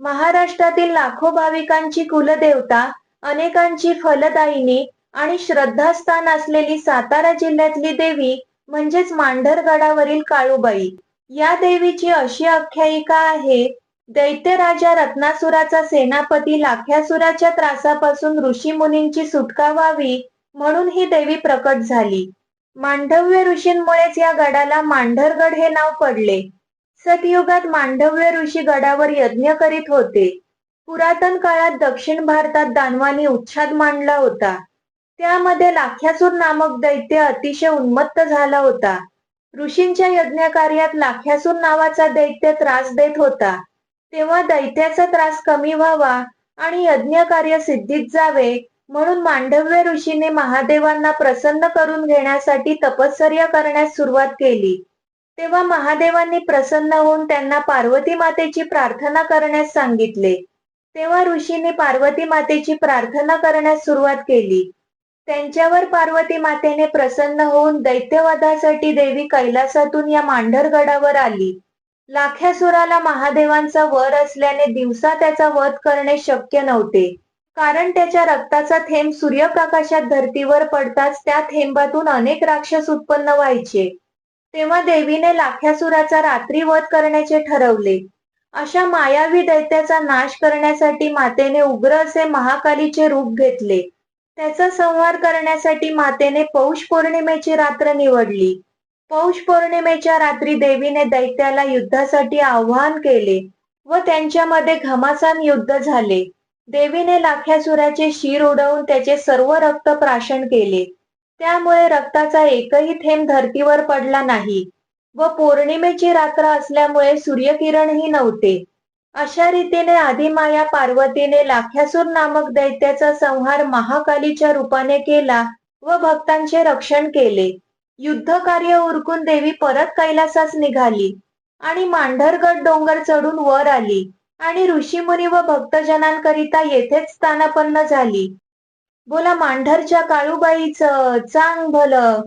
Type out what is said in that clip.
महाराष्ट्रातील लाखो भाविकांची कुलदेवता अनेकांची फलदायिनी आणि श्रद्धास्थान असलेली सातारा जिल्ह्यातली देवी म्हणजेच मांढरगडावरील काळूबाई. या देवीची अशी आख्यायिका आहे दैत्य राजा रत्नासुराचा सेनापती लाख्यासुराच्या त्रासापासून ऋषी मुनींची सुटका व्हावी म्हणून ही देवी प्रकट झाली. मांडव्य ऋषींमुळेच या गडाला मांढरगड हे नाव पडले. सतयुगात मांडव्य ऋषी गडावर यज्ञ करीत होते. पुरातन काळात दक्षिण भारतात दानवानी उच्छाद मांडला होता. त्यामध्ये लाख्यासूर नामक दैत्य अतिशय उन्मत्त झाला होता. ऋषींच्या यज्ञ कार्यात लाख्यासूर नावाचा दैत्य त्रास देत होता. तेव्हा दैत्याचा त्रास कमी व्हावा आणि यज्ञ कार्य सिद्धीत जावे म्हणून मांडव्य ऋषीने महादेवांना प्रसन्न करून घेण्यासाठी तपश्चर्या करण्यास सुरुवात केली. तेव्हा महादेवांनी प्रसन्न होऊन त्यांना पार्वती मातेची प्रार्थना करण्यास सांगितले. तेव्हा ऋषीने पार्वती मातेची प्रार्थना करण्यास सुरुवात केली. त्यांच्यावर पार्वती मातेने प्रसन्न होऊन दैत्यवधासाठी देवी कैलासातून या मांढरगडावर आली. लाख्यासुराला महादेवांचा वर असल्याने दिवसा त्याचा वध करणे शक्य नव्हते. कारण त्याच्या रक्ताचा थेंब सूर्यप्रकाशात धर्तीवर पडताच त्या थेंबातून अनेक राक्षस उत्पन्न व्हायचे. तेव्हा देवीने लाख्यासुराचा रात्री वध करण्याचे ठरवले. अशा मायावी दैत्याचा नाश करण्यासाठी मातेने उग्र असे महाकालीचे रूप घेतले. त्याचा संहार करण्यासाठी मातेने पौष पौर्णिमेची रात्र निवडली. पौष पौर्णिमेच्या रात्री देवीने दैत्याला युद्धासाठी आवाहन केले व त्यांच्यामध्ये घमासान युद्ध झाले. देवीने लाख्यासुराचे शिर उडवून त्याचे सर्व रक्त प्राशन केले. त्यामुळे रक्ताचा एकही थेंब धरतीवर पडला नाही व पौर्णिमेची रात्र असल्यामुळे सूर्यकिरणही नव्हते. अशा रीतीने आदिमाया पार्वतीने लाख्यासूर नामक दैत्याचा संहार महाकालीच्या रूपाने केला व भक्तांचे रक्षण केले. युद्ध कार्य उरकून देवी परत कैलासास निघाली आणि मांढरगड डोंगर चढून वर आली आणि ऋषीमुनी व भक्तजनांकरिता येथेच स्थानापन्न झाली. बोला मांढरच्या काळूबाईच चांग भलं.